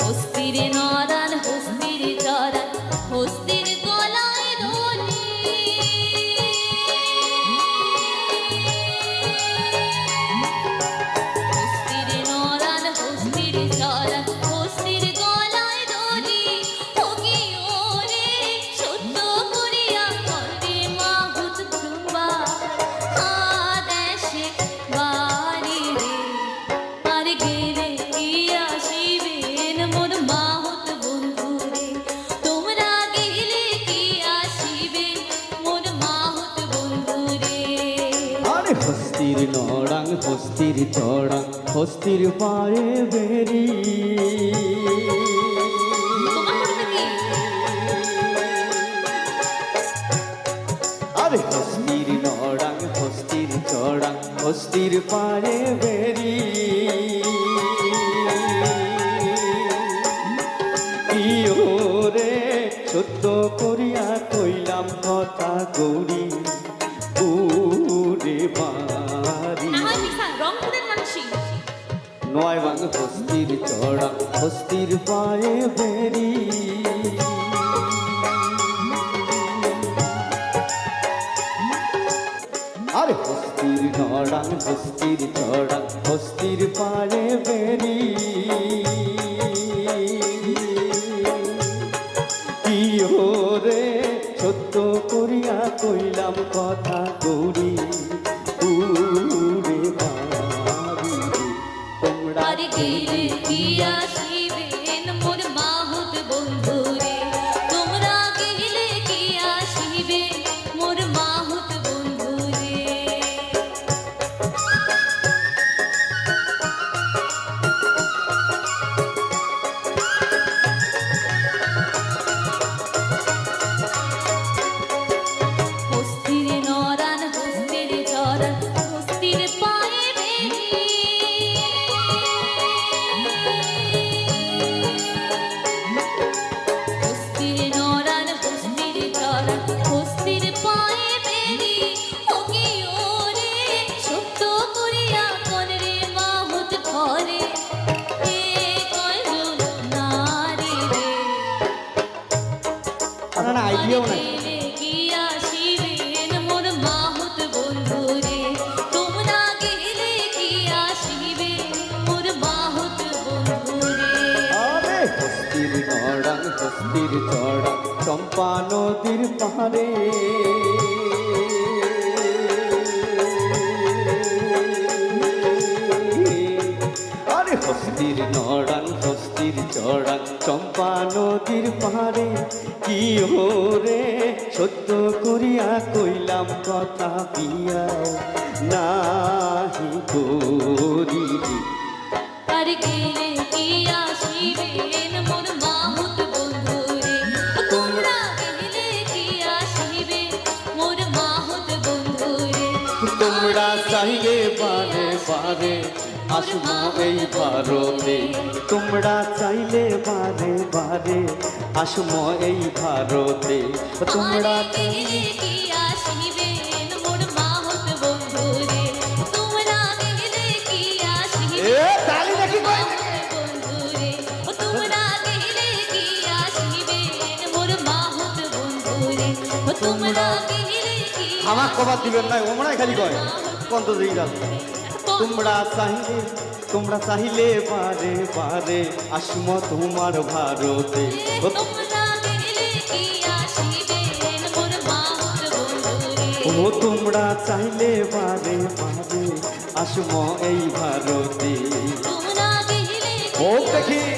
হস্তির নরান হস্তির নড়াং, হস্তির চড়াং, হস্তির পায়ে বেরি। আরে হস্তির নড়াং, হস্তির চড়াং, হস্তির পায়ে বেরি। বাড়ি নয় বাং হস্তির চড়া হস্তির পায়ে বেরি আরে হস্তির নড়াং হস্তির চড়া হস্তির পায়ে বেরি সত্য করিয়া কইলাম কথা করি। উড়ে বাড়ি তোমরা নড়াং হস্তির চড়াং চম্পা নদীর পাহাড়ে। পাহাড়ে কি রে সত্য করিয়া কইলাম কথা পিয়াও নাহি আর গেলে গিয়া শিবেন মোর মাহুত তোমরা গেলে মোর মাহুত তোমরা চাইলে বারে বারে আসমো এই ভারতে তোমরা চাইলে বারে বারে আসমো এই ভারতে। তোমরা আসিবে আমার কবার দিবেন নাই ওমরাই খালি কয়। কন্ত দিই যাবে তোমরা চাইলে তোমরা চাইলে বারে বারে আসম তোমার ভারতে ও তোমরা চাইলে বারে বারে আসম এই ভারতে ও দেখি।